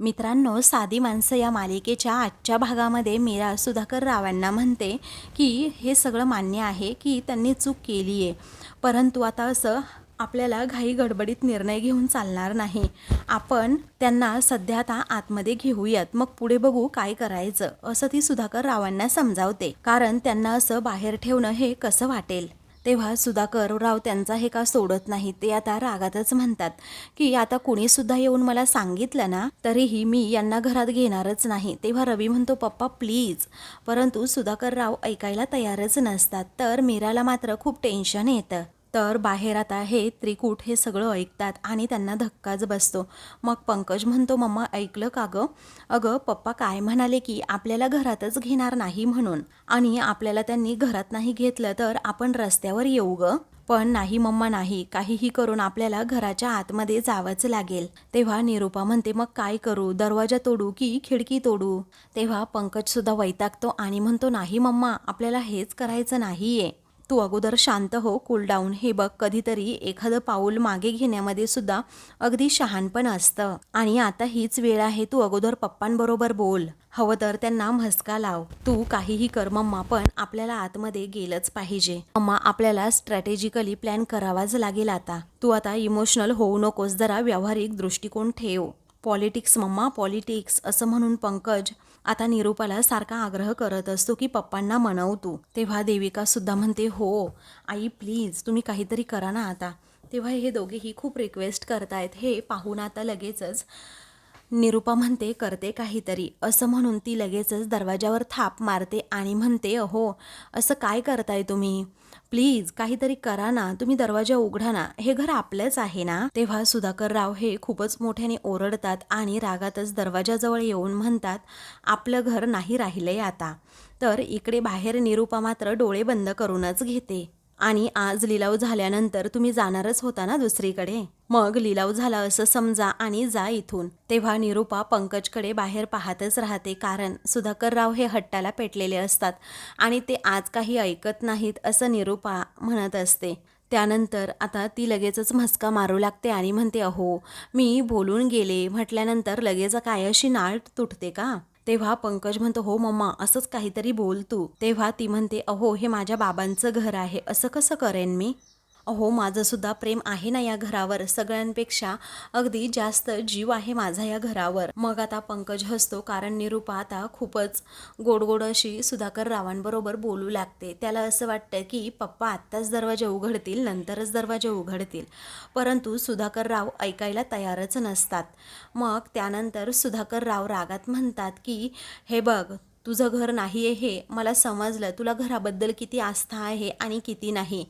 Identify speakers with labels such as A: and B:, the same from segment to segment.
A: मित्रांनो साधी माणसं या मालिकेच्या आजच्या भागामध्ये मीरा सुधाकर रावांना म्हणते की हे सगळं मान्य आहे की त्यांनी चूक केली आहे परंतु आता असं आपल्याला घाई गडबडीत निर्णय घेऊन चालणार नाही. आपण त्यांना सध्या आता आतमध्ये घेऊयात. मग पुढे बघू काय करायचं असं ती सुधाकर रावांना समजावते. कारण त्यांना असं बाहेर ठेवणं हे कसं वाटेल? तेव्हा सुधाकर राव त्यांचा हे का सोडत नाही ते आता रागातच म्हणतात की आता कुणी सुद्धा येऊन मला सांगितलं ना तरीही मी यांना घरात घेणारच नाही. तेव्हा रवी म्हणतो पप्पा प्लीज. परंतु सुधाकर राव ऐकायला तयारच नसतात तर मीराला मात्र खूप टेन्शन येतं. तर बाहेर आता हे त्रिकूट हे सगळं ऐकतात आणि त्यांना धक्काच बसतो. मग पंकज म्हणतो मम्मा ऐकलं का गं? अगं पप्पा काय म्हणाले की आपल्याला घरातच घेणार नाही म्हणून. आणि आपल्याला त्यांनी घरात नाही घेतलं तर आपण रस्त्यावर येऊ ग. पण नाही मम्मा नाही. काहीही करून आपल्याला घराच्या आतमध्ये जावंच लागेल. तेव्हा निरूपा म्हणते मग काय करू? दरवाजा तोडू की खिडकी तोडू? तेव्हा पंकजसुद्धा वैतागतो आणि म्हणतो नाही मम्मा आपल्याला हेच करायचं नाहीये. तू अगोदर शांत हो कूलडाऊन हे बघ कधीतरी एखादं पाऊल मागे घेण्यामध्ये सुद्धा अगदी शहाणपण असतं. आणि आता हीच वेळ आहे तू अगोदर पप्पांबरोबर बोल. हवं तर त्यांना म्हसका लाव. तू काहीही कर मम्मा पण आपल्याला आतमध्ये गेलंच पाहिजे. मम्मा आपल्याला स्ट्रॅटेजिकली प्लॅन करावाच लागेल आता. तू आता इमोशनल होऊ नकोस जरा व्यावहारिक दृष्टिकोन ठेव. पॉलिटिक्स मम्मा पॉलिटिक्स असं म्हणून पंकज आता निरूपाला सारखा आग्रह करत असतो की पप्पांना मनव तू. तेव्हा देविका सुद्धा म्हणते हो आई प्लीज तुम्ही काहीतरी करा ना आता. तेव्हा हे दोघेही खूप रिक्वेस्ट करतायत. हे पाहून आता लगेचच निरूपा म्हणते करते काहीतरी. असं म्हणून ती लगेचच दरवाजावर थाप मारते आणि म्हणते अहो असं काय करताय तुम्ही? प्लीज काहीतरी करा ना तुम्ही दरवाजा उघडा ना. हे घर आपलंच आहे ना? तेव्हा सुधाकर राव हे खूपच मोठ्याने ओरडतात आणि रागातच दरवाजाजवळ येऊन म्हणतात आपलं घर नाही राहिलंय आता. तर इकडे बाहेर निरूपा मात्र डोळे बंद करूनच घेते. आणि आज लिलाव झाल्यानंतर तुम्ही जाणारच होता ना दुसरीकडे? मग लिलाव झाला असं समजा आणि जा इथून. तेव्हा निरूपा पंकजकडे बाहेर पाहतच राहते कारण सुधाकरराव हे हट्टाला पेटलेले असतात आणि ते आज काही ऐकत नाहीत असं निरूपा म्हणत असते. त्यानंतर आता ती लगेचच म्हसका मारू लागते आणि म्हणते अहो मी बोलून गेले. म्हटल्यानंतर लगेच काय अशी नाळ तुटते का? तेव्हा पंकज म्हणतो हो मम्मा असंच काहीतरी बोल तू. तेव्हा ती म्हणते अहो हे माझ्या बाबांचं घर आहे असं कसं करेन मी? अहो माझंसुद्धा प्रेम आहे ना या घरावर. सगळ्यांपेक्षा अगदी जास्त जीव आहे माझा या घरावर. मग आता पंकज हसतो कारण निरूपा आता खूपच गोड गोड अशी सुधाकर रावांबरोबर बोलू लागते. त्याला असं वाटतं की पप्पा आत्ताच दरवाजे उघडतील नंतरच दरवाजे उघडतील. परंतु सुधाकर राव ऐकायला तयारच नसतात. मग त्यानंतर सुधाकर राव रागात म्हणतात की हे बघ तुझं घर नाही आहे हे. मला समजलं तुला घराबद्दल किती आस्था आहे आणि किती नाही.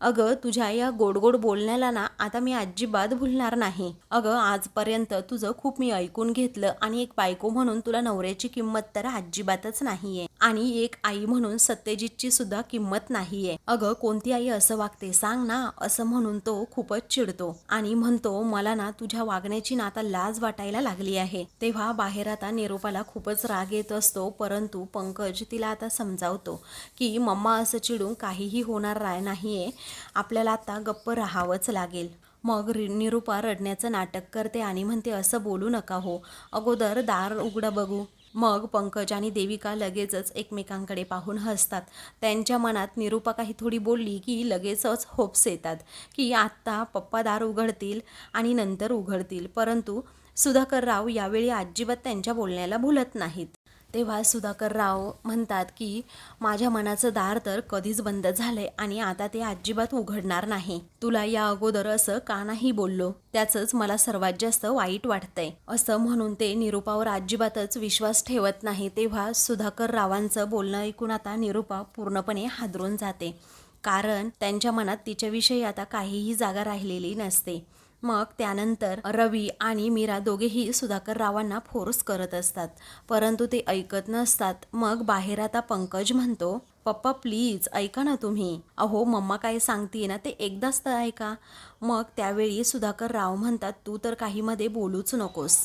A: अगं तुझ्या या गोड गोड बोलण्याला ना आता मी अजिबात भुलणार नाही. अगं आजपर्यंत तुझं खूप मी ऐकून घेतलं आणि एक बायको म्हणून तुला नवऱ्याची किंमत तर अजिबातच नाहीये. आणि एक आई म्हणून सत्यजितची सुद्धा किंमत नाहीये. अगं कोणती आई असं वागते सांग ना असं म्हणून तो खूपच चिडतो. आणि म्हणतो मला ना तुझ्या वागण्याची ना आता लाज वाटायला लागली आहे. तेव्हा बाहेर आता निरोपाला खूपच राग येत असतो परंतु पंकज तिला आता समजावतो की मम्मा असं चिडून काहीही होणार नाहीये. आपल्याला आता गप्प राहावंच लागेल. मग रि- निरूपा रडण्याचं नाटक करते आणि म्हणते असं बोलू नका हो. अगोदर दार उघडं बघू. मग पंकज आणि देविका लगेचच एकमेकांकडे पाहून हसतात. त्यांच्या मनात निरूपा काही थोडी बोलली की लगेचच होप्स येतात की आत्ता पप्पा दार उघडतील आणि नंतर उघडतील. परंतु सुधाकर राव यावेळी अजिबात त्यांच्या बोलण्याला भुलत नाहीत. तेव्हा सुधाकर राव म्हणतात की माझ्या मनाचं दार तर कधीच बंद झालंय आणि आता ते अजिबात उघडणार नाही. तुला या अगोदर असं का नाही बोललो? त्याचंच मला सर्वात जास्त वाईट वाटतंय. असं म्हणून ते निरूपावर अजिबातच विश्वास ठेवत नाही तेव्हा सुधाकर रावांचं बोलणं ऐकून आता निरूपा पूर्णपणे हादरून जाते. कारण त्यांच्या मनात तिच्याविषयी आता काहीही जागा राहिलेली नसते. मग त्यानंतर रवी आणि मीरा दोघेही सुधाकर रावांना फोर्स करत असतात. परंतु ते ऐकत नसतात. मग बाहेर आता पंकज म्हणतो पप्पा प्लीज ऐका ना तुम्ही. अहो मम्मा काय सांगते ना ते एकदाच तर ऐका. मग त्यावेळी सुधाकर राव म्हणतात तू तर काहीमध्ये बोलूच नकोस.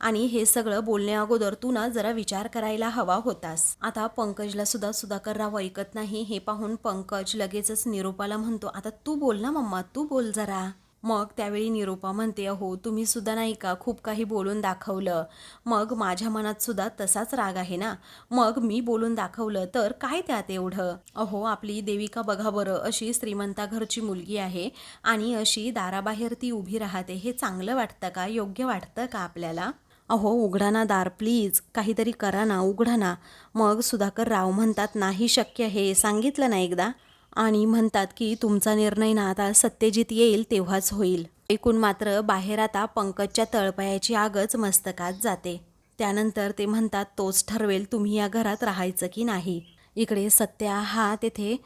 A: आणि हे सगळं बोलण्या अगोदर तू ना जरा विचार करायला हवा होतास. आता पंकजला सुद्धा सुधाकर राव ऐकत नाही. हे पाहून पंकज लगेचच निरूपाला म्हणतो आता तू बोल ना मम्मा तू बोल जरा. मग त्यावेळी निरूपा म्हणते अहो तुम्ही सुद्धा नाही का खूप काही बोलून दाखवलं? मग माझ्या मनात सुद्धा तसाच राग आहे ना? मग मी बोलून दाखवलं तर काय त्यात एवढं? अहो आपली देविका बघा बरं अशी श्रीमंता घरची मुलगी आहे आणि अशी दाराबाहेर ती उभी राहते हे चांगलं वाटतं का? योग्य वाटतं का आपल्याला? अहो उघडा ना दार प्लीज. काहीतरी करा ना उघडा ना. मग सुधाकर राव म्हणतात नाही शक्य हे सांगितलं ना एकदा? आणि म्हणतात की तुमचा निर्णय ना आता सत्यजित येईल तेव्हाच होईल. एकूण मात्र बाहेर आता पंकजच्या तळपायाची आगच मस्तकात जाते. त्यानंतर ते म्हणतात तोच ठरवेल तुम्ही या घरात राहायचं की नाही. इकडे सत्या हा तेथे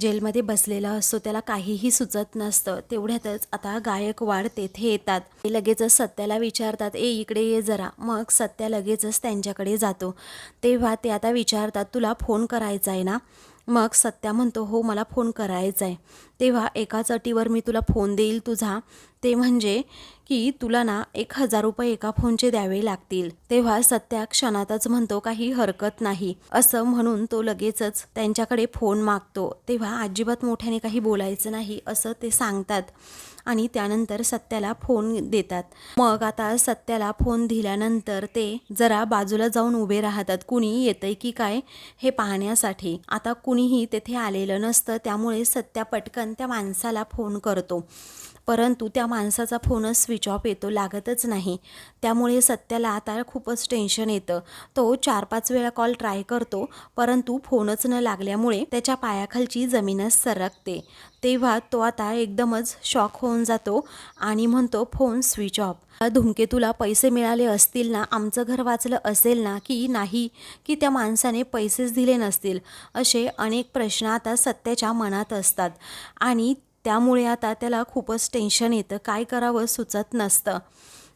A: जेलमध्ये बसलेला असतो त्याला काहीही सुचत नसतं. तेवढ्यातच आता गायकवाड तेथे येतात. ते लगेचच सत्याला विचारतात ए इकडे ये जरा. मग सत्या लगेचच त्यांच्याकडे जातो. तेव्हा ते आता विचारतात तुला फोन करायचा आहे ना? मग सत्या म्हणतो हो मला फोन करायचा आहे तेव्हा एकाच अटीवर मी तुला फोन देईल तुझा. ते म्हणजे की तुला ना एक हजार रुपये एका फोनचे द्यावे लागतील. तेव्हा सत्या क्षणातच म्हणतो काही हरकत नाही. असं म्हणून तो लगेचच त्यांच्याकडे फोन मागतो. तेव्हा अजिबात मोठ्याने काही बोलायचं नाही असं ते सांगतात आणि त्यानंतर सत्याला फोन देतात. मग आता सत्याला फोन दिल्यानंतर ते जरा बाजूला जाऊन उभे राहतात. कुणी येतंय की काय हे पाहण्यासाठी. आता कुणीही तेथे आलेलं नसतं त्यामुळे सत्या पटकन त्या माणसाला फोन करतो. परंतु त्या माणसाचा फोनच स्विच ऑफ येतो लागतच नाही. त्यामुळे सत्याला आता खूपच टेन्शन येतं. तो चार पाच वेळा कॉल ट्राय करतो परंतु फोनच न लागल्यामुळे त्याच्या पायाखालची जमीनच सरकते. तेव्हा तो आता एकदमच शॉक होऊन जातो आणि म्हणतो फोन स्विच ऑफ धुमकेतूला पैसे मिळाले असतील ना? आमचं घर वाचलं असेल ना की नाही? की त्या माणसाने पैसेच दिले नसतील? असे अनेक प्रश्न आता सत्याच्या मनात असतात. आणि त्यामुळे आता त्याला खूपच टेन्शन येतं. काय करावं सुचत नसतं.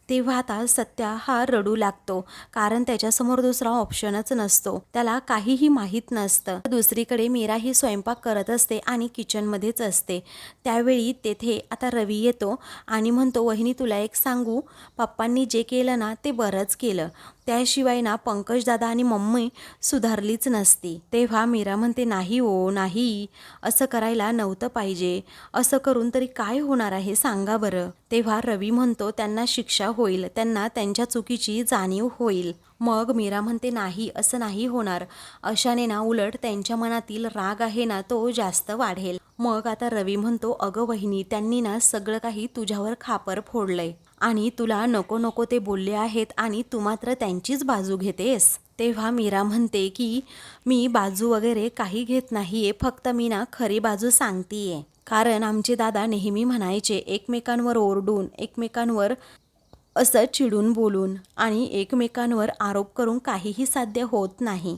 A: तेव्हा आता सत्या हा रडू लागतो. कारण त्याच्यासमोर दुसरा ऑप्शनच नसतो. त्याला काहीही माहीत नसतं. दुसरीकडे मीरा ही स्वयंपाक करत असते आणि किचनमध्येच असते. त्यावेळी तेथे आता रवी येतो आणि म्हणतो वहिनी तुला एक सांगू. पप्पांनी जे केलं ना ते बरंच केलं. त्याशिवाय ना पंकजदादा आणि मम्मी सुधारलीच नसती. तेव्हा मीरा म्हणते नाही हो नाही. असं करायला नव्हतं पाहिजे. असं करून तरी काय होणार आहे सांगा बरं. तेव्हा रवी म्हणतो त्यांना शिक्षा होईल. त्यांना त्यांच्या चुकीची जाणीव होईल. मग मीरा म्हणते नाही असं नाही होणार. अशाने ना उलट त्यांच्या मनातील राग आहे ना तो जास्त वाढेल. मग आता रवी म्हणतो अगं वहिनी त्यांनी ना सगळं काही तुझ्यावर खापर फोडलंय. आणि तुला नको नको ते बोलले आहेत आणि तू मात्र त्यांचीच बाजू घेतेस. तेव्हा मीरा म्हणते की मी बाजू वगैरे काही घेत नाही आहे फक्त मी ना खरी बाजू सांगतीये. कारण आमचे दादा नेहमी म्हणायचे एकमेकांवर ओरडून एकमेकांवर असं चिडून बोलून आणि एकमेकांवर आरोप करून काहीही साध्य होत नाही.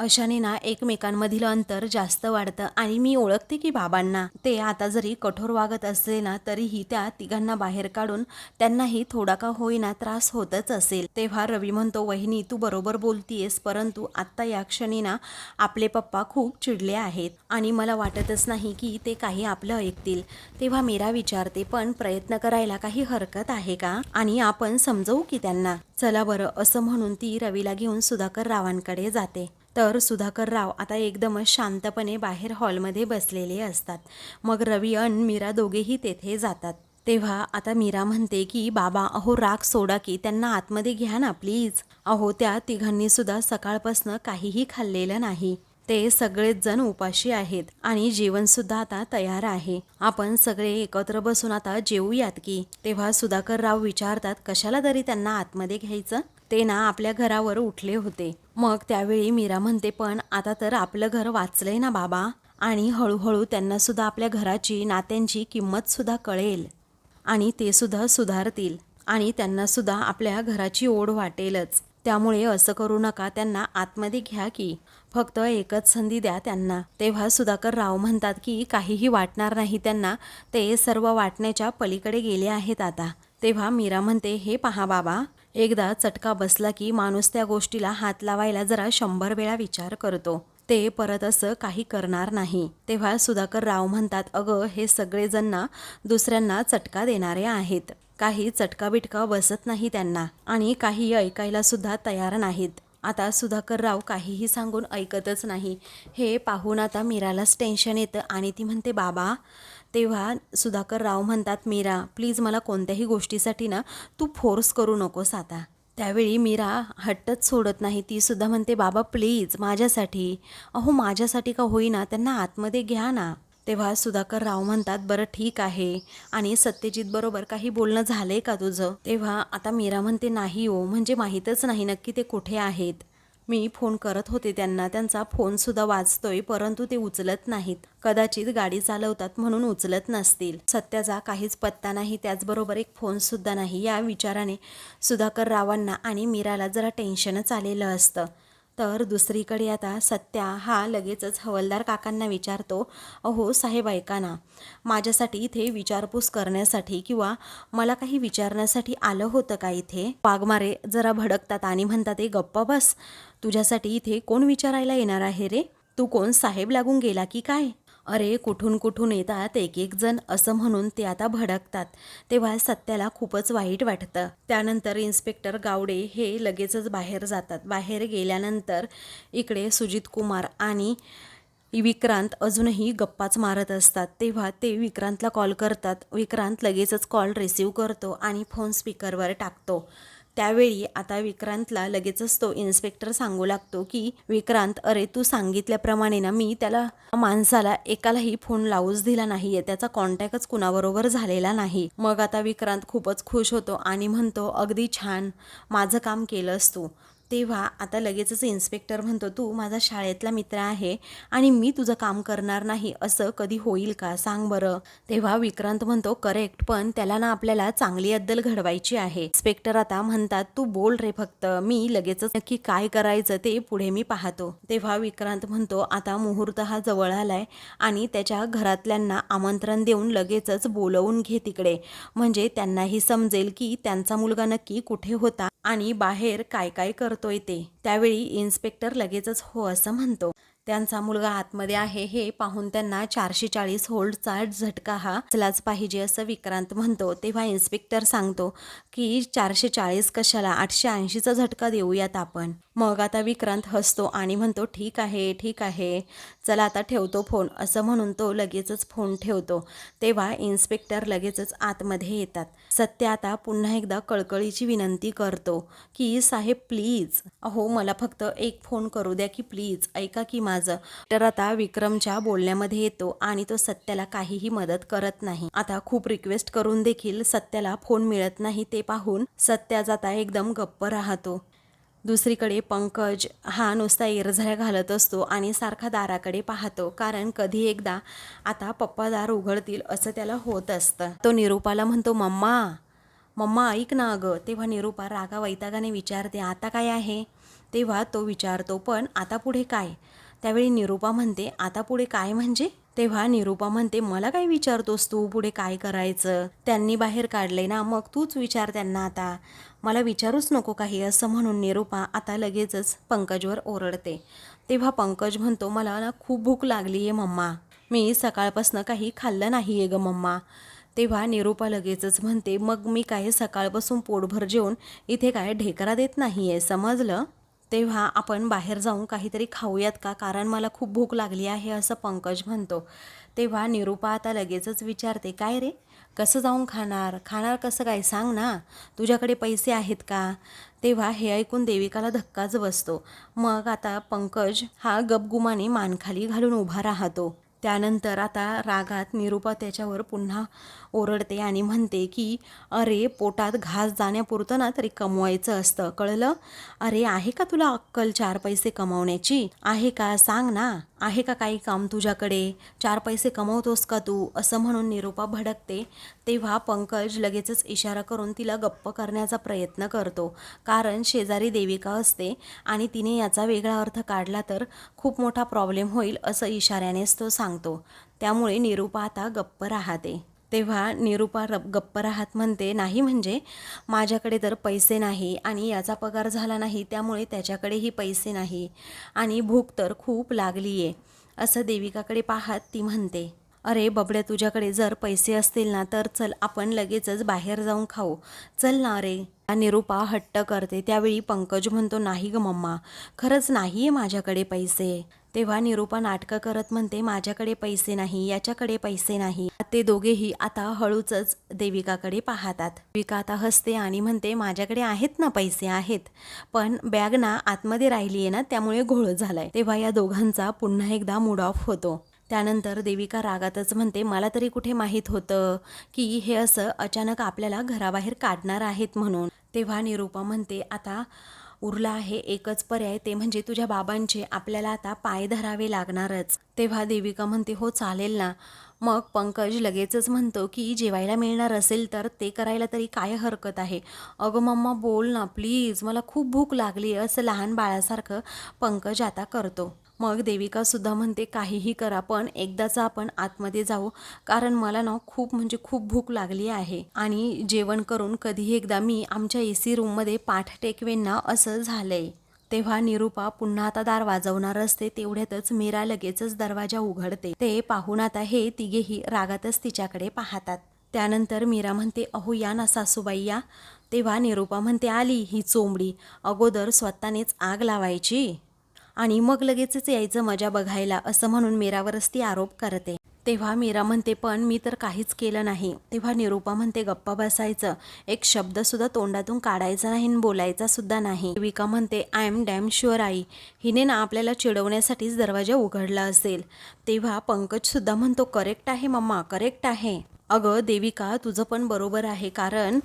A: अशाने ना एकमेकांमधील अंतर जास्त वाढतं आणि मी ओळखते की बाबांना. ते आता जरी कठोर वागत असले ना तरीही त्या तिघांना बाहेर काढून त्यांनाही थोडा का होईना त्रास होतच असेल. तेव्हा रवी म्हणतो वहिनी तू बरोबर बोलतीयस परंतु आत्ता या क्षणी ना आपले पप्पा खूप चिडले आहेत आणि मला वाटतच नाही की ते काही आपलं ऐकतील. तेव्हा मीरा विचारते पण प्रयत्न करायला काही हरकत आहे का? आणि आपण समजवू की त्यांना? चला बरं असं म्हणून ती रवीला घेऊन सुधाकर रावांकडे जाते. तर सुधाकर राव आता एकदमच शांतपणे बाहेर हॉलमध्ये बसलेले असतात. मग रवी अन मीरा दोघेही तेथे जातात. तेव्हा आता मीरा म्हणते की बाबा अहो राग सोडा की त्यांना आतमध्ये घ्या ना प्लीज. अहो त्या तिघांनी सुद्धा सकाळपासनं काहीही खाल्लेलं नाही. ते सगळेच जण उपाशी आहेत आणि जेवणसुद्धा आता तयार आहे. आपण सगळे एकत्र बसून आता जेवूयात की. तेव्हा सुधाकर राव विचारतात कशाला तरी त्यांना आतमध्ये घ्यायचं? ते ना आपल्या घरावर उठले होते. मग त्यावेळी मीरा म्हणते पण आता तर आपलं घर वाचलंय ना बाबा. आणि हळूहळू त्यांना सुद्धा आपल्या घराची नात्यांची किंमत सुद्धा कळेल. आणि ते सुद्धा सुधारतील. आणि त्यांना सुद्धा आपल्या घराची ओढ वाटेलच. त्यामुळे असं करू नका त्यांना आतमध्ये घ्या की. फक्त एकच संधी द्या त्यांना. तेव्हा सुधाकर राव म्हणतात की काहीही वाटणार नाही त्यांना. ते सर्व वाटण्याच्या पलीकडे गेले आहेत आता. तेव्हा मीरा म्हणते हे पहा बाबा. एकदा चटका बसला की माणूस त्या गोष्टीला हात लावायला जरा शंभर वेळा विचार करतो. ते परत असं काही करणार नाही. तेव्हा सुधाकर राव म्हणतात अगं हे सगळेजण ना दुसऱ्यांना चटका देणारे आहेत. काही चटका बिटका बसत नाही त्यांना आणि काही ऐकायला सुद्धा तयार नाहीत. आता सुधाकर राव काहीही सांगून ऐकतच नाही. हे पाहून आता मीरालाच टेन्शन येतं आणि ती म्हणते बाबा तेव्हा सुधाकर राव म्हणतात मीरा प्लीज मला कोणत्याही गोष्टीसाठी ना तू फोर्स करू नकोस आता. त्यावेळी मीरा हट्टच सोडत नाही. ती सुद्धा म्हणते बाबा प्लीज माझ्यासाठी. अहो माझ्यासाठी का होईना? त्यांना आतमध्ये घ्या ना. तेव्हा सुधाकर राव म्हणतात बरं ठीक आहे. आणि सत्यजित बरोबर काही बोलणं झालंय का तुझं? तेव्हा आता मीरा म्हणते नाही हो म्हणजे माहीतच नाही नक्की ते कुठे आहेत. मी फोन करत होते त्यांना. त्यांचा फोनसुद्धा वाजतोय परंतु ते उचलत नाहीत. कदाचित गाडी चालवतात म्हणून उचलत नसतील. सत्याचा काहीच पत्ता नाही त्याचबरोबर एक फोनसुद्धा नाही. या विचाराने सुधाकर रावांना आणि मीराला जरा टेन्शनच आलेलं असतं. तर दुसरीकडे आता सत्या हा लगेचच हवलदार काकांना विचारतो अहो साहेब ऐका ना. माझ्यासाठी इथे विचारपूस करण्यासाठी किंवा मला काही विचारण्यासाठी आलं होतं का इथे? वाघमारे जरा भडकतात आणि म्हणतात ए गप्पा बस. तुझ्यासाठी इथे कोण विचारायला येणार आहे रे? तू कोण साहेब लागून गेला की काय? अरे कुठून कुठून येतात एक एक जण असं म्हणून ते आता भडकतात. तेव्हा सत्याला खूपच वाईट वाटतं. त्यानंतर इन्स्पेक्टर गावडे हे लगेचच बाहेर जातात. बाहेर गेल्यानंतर इकडे सुजित कुमार आणि विक्रांत अजूनही गप्पाच मारत असतात. तेव्हा ते विक्रांतला कॉल करतात. विक्रांत लगेचच कॉल रिसीव करतो आणि फोन स्पीकरवर टाकतो. त्यावेळी आता विक्रांतला लगेचच तो इन्स्पेक्टर सांगू लागतो की विक्रांत अरे तू सांगितल्याप्रमाणे ना मी त्याला माणसाला एकालाही फोन लावूच दिला नाहीये. त्याचा कॉन्टॅक्टच कुणाबरोबर झालेला नाही. मग आता विक्रांत खूपच खुश होतो आणि म्हणतो अगदी छान. माझं काम केलंस तू. तेव्हा आता लगेचच इन्स्पेक्टर म्हणतो तू माझा शाळेतला मित्र आहे आणि मी तुझं काम करणार नाही असं कधी होईल का? सांग बरं. तेव्हा विक्रांत म्हणतो करेक्ट पण त्याला ना आपल्याला चांगली अद्दल घडवायची आहे. इन्स्पेक्टर आता म्हणतात तू बोल रे फक्त मी लगेचच नक्की काय करायचं ते पुढे मी पाहतो. तेव्हा विक्रांत म्हणतो आता मुहूर्त हा जवळ आलाय आणि त्याच्या घरातल्यांना आमंत्रण देऊन लगेचच बोलवून घे तिकडे. म्हणजे त्यांनाही समजेल की त्यांचा मुलगा नक्की कुठे होता आणि बाहेर काय काय करतो. करतोय ते. त्यावेळी इन्स्पेक्टर लगेचच हो असं म्हणतो. त्यांचा मुलगा आतमध्ये आहे हे पाहून त्यांना चारशे चाळीस होल्डचा झटका हा असलाच पाहिजे असं विक्रांत म्हणतो. तेव्हा इन्स्पेक्टर सांगतो की चारशे चाळीस कशाला? आठशे ऐंशीचा झटका देऊयात आपण. मग आता विक्रांत हसतो आणि म्हणतो ठीक आहे ठीक आहे. चला आता ठेवतो फोन. असं म्हणून तो लगेचच फोन ठेवतो. तेव्हा इन्स्पेक्टर लगेचच आतमध्ये येतात. सत्य आता पुन्हा एकदा कळकळीची विनंती करतो की साहेब प्लीज. अहो मला फक्त एक फोन करू द्या की प्लीज. ऐका की माझं. तर आता विक्रमच्या बोलण्यामध्ये येतो आणि तो सत्याला काहीही मदत करत नाही. आता खूप रिक्वेस्ट करून देखील सत्याला फोन मिळत नाही ते पाहून सत्या जाता एकदम गप्प राहतो. दुसरीकडे पंकज हा नुसता एरझऱ्या घालत असतो आणि सारखा दाराकडे पाहतो कारण कधी एकदा आता पप्पा दार उघडतील असं त्याला होत असतं. तो निरूपाला म्हणतो मम्मा मम्मा ऐक ना अगं. तेव्हा निरूपा रागा वैतागाने विचारते आता काय आहे? तेव्हा तो विचारतो पण आता पुढे काय? त्यावेळी निरूपा म्हणते आता पुढे काय म्हणजे? तेव्हा निरूपा म्हणते मला काय विचारतोस तू? पुढे काय करायचं? त्यांनी बाहेर काढले ना मग तूच विचार त्यांना आता. मला विचारूच नको काही असं म्हणून निरूपा आता लगेचच पंकजवर ओरडते. तेव्हा पंकज म्हणतो मला ना खूप भूक लागली आहे मम्मा. मी सकाळपासनं काही खाल्लं नाही आहे ग मम्मा. तेव्हा निरूपा लगेचच म्हणते मग मी काय सकाळपासून पोटभर जेवून इथे काय ढेकरा देत नाही आहे समजलं? तेव्हा आपण बाहेर जाऊन काहीतरी खाऊयात का? कारण मला खूप भूक लागली आहे असं पंकज म्हणतो. तेव्हा निरूपा आता लगेचच विचारते काय रे? कसं जाऊन खाणार? खाणार कसं काय? सांग ना. तुझ्याकडे पैसे आहेत का? तेव्हा हे ऐकून देविकाला धक्काच बसतो. मग आता पंकज हा गपगुमाने मानखाली घालून उभा राहतो. त्यानंतर आता रागात निरूपा त्याच्यावर पुन्हा ओरडते आणि म्हणते की अरे पोटात घास जाण्यापुरतं ना तरी कमवायचं असतं कळलं? अरे आहे का तुला अक्कल चार पैसे कमवण्याची? आहे का? सांग ना. आहे का काही काम तुझ्याकडे? चार पैसे कमवतोस का तू? असं म्हणून निरूपा भडकते. तेव्हा पंकज लगेचच इशारा करून तिला गप्प करण्याचा प्रयत्न करतो. कारण शेजारी देविका असते आणि तिने याचा वेगळा अर्थ काढला तर खूप मोठा प्रॉब्लेम होईल असं इशाऱ्यानेच तो सांगतो. त्यामुळे निरूपा आता गप्प राहते. तेव्हा निरूपा रप गप्प राहत म्हणते नाही म्हणजे माझ्याकडे तर पैसे नाही आणि याचा पगार झाला नाही त्यामुळे त्याच्याकडेही पैसे नाही आणि भूक तर खूप लागली आहे असं देविकाकडे पाहत ती म्हणते. अरे बबड्या तुझ्याकडे जर पैसे असतील ना तर चल आपण लगेचच बाहेर जाऊन खाऊ. चल ना अरे निरूपा हट्ट करते. त्यावेळी पंकज म्हणतो नाही ग मम्मा खरंच नाही आहे माझ्याकडे पैसे. तेव्हा निरूपा नाटकं करत म्हणते माझ्याकडे पैसे नाही याच्याकडे पैसे नाही. ते दोघेही आता हळूचच देविकाकडे पाहतात. देविका आता हसते आणि म्हणते माझ्याकडे आहेत ना पैसे आहेत. पण बॅग ना आतमध्ये राहिली आहे ना त्यामुळे घोळ झालाय. तेव्हा या दोघांचा पुन्हा एकदा मूड ऑफ होतो. त्यानंतर देविका रागातच म्हणते मला तरी कुठे माहीत होतं की हे असं अचानक आपल्याला घराबाहेर काढणार आहेत म्हणून. तेव्हा निरूपा म्हणते आता उरला आहे एकच पर्याय ते म्हणजे तुझ्या बाबांचे आपल्याला आता पाय धरावे लागणारच. तेव्हा देविका म्हणते हो चालेल ना. मग पंकज लगेचच म्हणतो की जेवायला मिळणार असेल तर ते करायला तरी काय हरकत आहे? अगं मम्मा बोल ना प्लीज. मला खूप भूक लागली. असं लहान बाळासारखं पंकज आता करतो. मग देविका सुद्धा म्हणते काहीही करा पण एकदाचा आपण आतमध्ये जाऊ. कारण मला ना खूप म्हणजे खूप भूक लागली आहे. आणि जेवण करून कधीही एकदा मी आमच्या ए सी रूममध्ये पाठ टेकवेन ना असं झालंय. तेव्हा निरूपा पुन्हा आता दार वाजवणार असते तेवढ्यातच मीरा लगेचच दरवाजा उघडते. ते पाहून आता हे तिघेही रागातच तिच्याकडे पाहतात. त्यानंतर मीरा म्हणते अहो या ना सासूबाई या. तेव्हा निरूपा म्हणते आली ही चोंबडी. अगोदर स्वतःनेच आग लावायची. आणि मग लगेचच यायचं मजा बघायला असं म्हणून मीरावरच ती आरोप करते. तेव्हा मीरा म्हणते पण मी तर काहीच केलं नाही. तेव्हा निरूपा म्हणते गप्पा बसायचं. एक शब्द सुद्धा तोंडातून काढायचा नाही आणि बोलायचा सुद्धा नाही. विका म्हणते आय एम डॅम शुअर आई. हिने ना आपल्याला चिडवण्यासाठीच दरवाजा उघडला असेल. तेव्हा पंकज सुद्धा म्हणतो करेक्ट आहे मम्मा करेक्ट आहे. अगं देविका तुझं पण बरोबर आहे कारण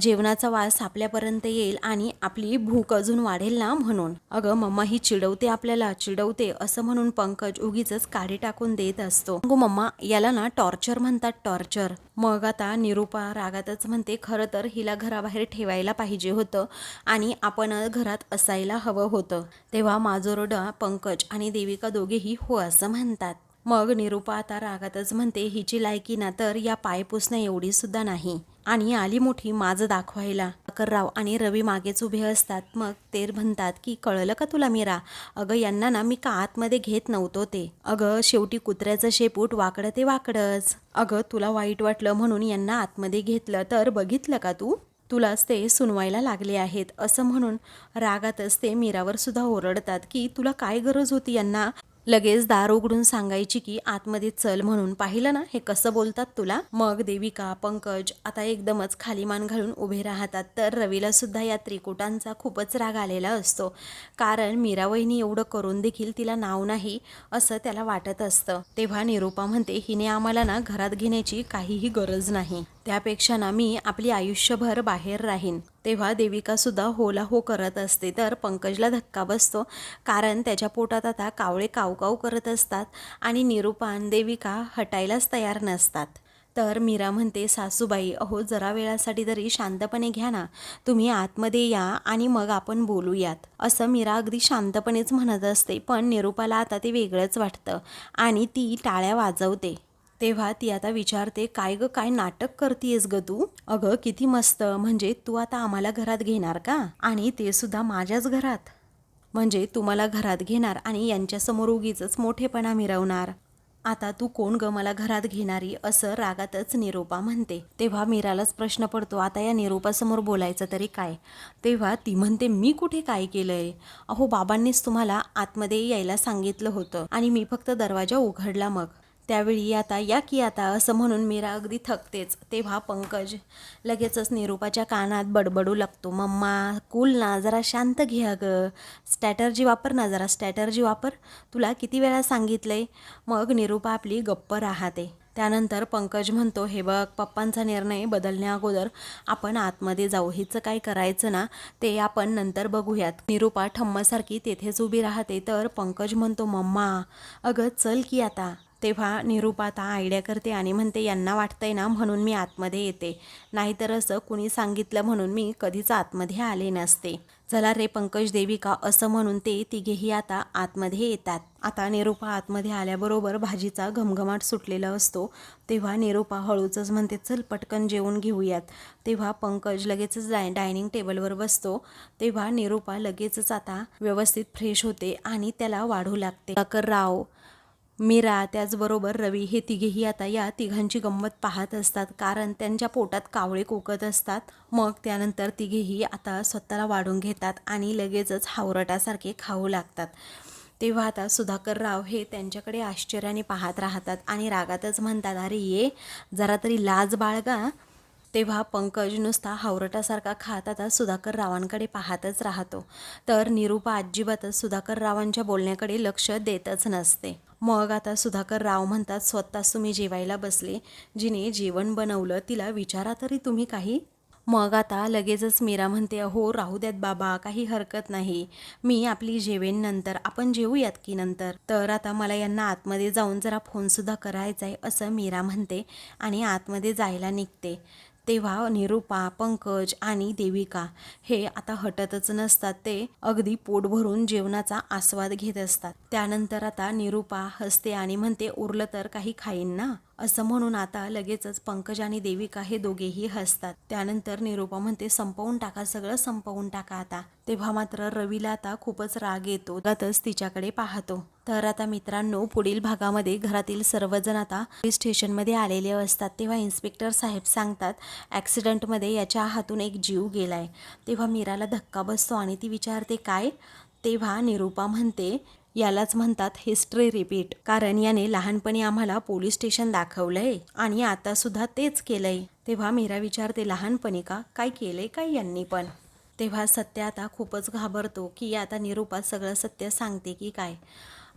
A: जेवणाचा वास आपल्यापर्यंत येईल आणि आपली भूक अजून वाढेल ना म्हणून. अगं मम्मा ही चिडवते आपल्याला चिडवते असं म्हणून पंकज उगीच काढी टाकून देत असतो. गो मम्मा याला ना टॉर्चर म्हणतात टॉर्चर. मग आता निरूपा रागातच म्हणते खरं तर हिला घराबाहेर ठेवायला पाहिजे होतं आणि आपण घरात असायला हवं होतं. तेव्हा माजोरडा पंकज आणि देविका दोघेही हो असं म्हणतात. मग निरूपा आता रागातच म्हणते हिची लायकी ना तर या पाय पुसणं एवढी सुद्धा नाही. आणि आली मोठी माझं दाखवायला. अकरराव आणि रवी मागेच उभे असतात. मग ते म्हणतात की कळलं का तुला मीरा? अगं यांना ना मी का आतमध्ये घेत नव्हतो ते. अगं शेवटी कुत्र्याचं शेपूट वाकडं ते वाकडंच. अगं तुला वाईट वाटलं म्हणून यांना आतमध्ये घेतलं तर बघितलं का तू? तुलाच ते सुनवायला लागले आहेत. असं म्हणून रागातच ते मीरावर सुद्धा ओरडतात की तुला काय गरज होती यांना? लगेच दार उघडून सांगायची की आतमध्ये चल म्हणून पाहिलं ना? हे कसं बोलतात तुला? मग देविका पंकज आता एकदमच खाली मान घालून उभे राहतात. तर रवीला सुद्धा या त्रिकुटांचा खूपच राग आलेला असतो. कारण मीरावहिनी एवढं करून देखील तिला नाव नाही असं त्याला वाटत असतं. तेव्हा निरूपा म्हणते हिने आम्हाला ना घरात घेण्याची काहीही गरज नाही. त्यापेक्षा ना मी आपली आयुष्यभर बाहेर राहीन. तेव्हा देविकासुद्धा होला हो करत असते. तर पंकजला धक्का बसतो. कारण त्याच्या पोटात आता कावळे कावकाव करत असतात आणि निरूपान देविका हटायलाच तयार नसतात. तर मीरा म्हणते सासूबाई अहो जरा वेळासाठी तरी शांतपणे घ्या ना. तुम्ही आतमध्ये या आणि मग आपण बोलूयात. असं मीरा अगदी शांतपणेच म्हणत असते. पण निरूपाला आता ते वेगळंच वाटतं आणि ती टाळ्या वाजवते. तेव्हा ती आता विचारते काय ग काय नाटक करतीयस ग तू? अगं किती मस्त. म्हणजे तू आता आम्हाला घरात घेणार का? आणि ते सुद्धा माझ्याच घरात. म्हणजे तुम्हाला घरात घेणार आणि यांच्यासमोर उगीच मोठेपणा मिरवणार. आता तू कोण ग मला घरात घेणारी? असं रागातच निरोपा म्हणते. तेव्हा मीरालाच प्रश्न पडतो आता या निरोपासमोर बोलायचं तरी काय? तेव्हा ती म्हणते मी कुठे काय केलंय? अहो बाबांनीच तुम्हाला आतमध्ये यायला सांगितलं होतं आणि मी फक्त दरवाजा उघडला मग. त्यावेळी आता या की आता असं म्हणून मीरा अगदी थकतेच. तेव्हा पंकज लगेचच निरूपाच्या कानात बडबडू लागतो. मम्मा कूल ना जरा शांत घे अगं स्टॅटर्जी वापर ना जरा स्टॅटर्जी वापर. तुला किती वेळा सांगितलं आहे मग निरूपा आपली गप्प राहते. त्यानंतर पंकज म्हणतो हे बघ पप्पांचा निर्णय बदलण्या अगोदर आपण आतमध्ये जाऊ. हिचं काय करायचं ना ते आपण नंतर बघूयात. निरूपा ठम्मसारखी तेथेच उभी राहते. तर पंकज म्हणतो मम्मा अगं चल की आता. तेव्हा निरूपा आता आयडिया करते आणि म्हणते यांना वाटतंय ना म्हणून मी आतमध्ये येते. नाहीतर असं कुणी सांगितलं म्हणून मी कधीच आतमध्ये आले नसते. चला रे पंकज देविका असं म्हणून ते तिघेही आता आतमध्ये येतात. आता निरूपा आतमध्ये आल्याबरोबर भाजीचा घमघमाट सुटलेला असतो. तेव्हा निरूपा हळूचच म्हणते चल पटकन जेवून घेऊयात. तेव्हा पंकज लगेचच डाय डायनिंग टेबलवर बसतो. तेव्हा निरूपा लगेचच आता व्यवस्थित फ्रेश होते आणि त्याला वाढू लागते. राव मीरा त्याचबरोबर रवी हे तिघेही आता या तिघांची गंमत पाहत असतात कारण त्यांच्या पोटात कावळे कोकत असतात. मग त्यानंतर तिघेही आता स्वतःला वाढून घेतात आणि लगेचच हावरटासारखे खाऊ लागतात. तेव्हा आता सुधाकर राव हे त्यांच्याकडे आश्चर्याने पाहत राहतात आणि रागातच म्हणतात अरे ये जरा तरी लाज बाळगा. तेव्हा पंकज नुसता हावरटासारखा खात आता सुधाकर रावांकडे पाहतच राहतो. तर निरूपा अजिबातच सुधाकर रावांच्या बोलण्याकडे लक्ष देतच नसते. मग आता सुधाकर राव म्हणतात स्वतःच तुम्ही जेवायला बसले. जिने जेवण बनवलं तिला विचारा तरी तुम्ही काही. मग आता लगेचच मीरा म्हणते हो राहू द्यात बाबा काही हरकत नाही. मी आपली जेवेन नंतर आपण जेवूयात की नंतर? तर आता मला यांना आतमध्ये जाऊन जरा फोनसुद्धा करायचा आहे असं मीरा म्हणते आणि आतमध्ये जायला निघते. तेव्हा निरूपा पंकज आणि देविका हे आता हटतच नसतात. ते अगदी पोट भरून जेवणाचा आस्वाद घेत असतात. त्यानंतर आता निरूपा हसते आणि म्हणते उरलं तर काही खाईन ना? असं म्हणून आता लगेचच पंकज आणि देविका हे दोघेही हसतात. त्यानंतर निरूपा म्हणते संपवून टाका सगळं संपवून टाका आता. तेव्हा मात्र रवीला आता खूपच राग येतो. त्यातच तिच्याकडे पाहतो. तर आता मित्रांनो पुढील भागामध्ये घरातील सर्वजण आता पोलीस स्टेशनमध्ये आलेले असतात. तेव्हा इन्स्पेक्टर साहेब सांगतात ॲक्सिडेंटमध्ये याच्या हातून एक जीव गेला आहे तेव्हा मीराला धक्का बसतो आणि ती विचारते काय? तेव्हा निरूपा म्हणते यालाच म्हणतात हिस्ट्री रिपीट कारण याने लहानपणी आम्हाला पोलीस स्टेशन दाखवलंय आणि आता सुद्धा तेच केलंय. तेव्हा मीरा विचारते लहानपणी का? काय केलंय? काय यांनी पण? तेव्हा सत्य आता खूपच घाबरतो की आता निरूपा सगळं सत्य सांगते की काय?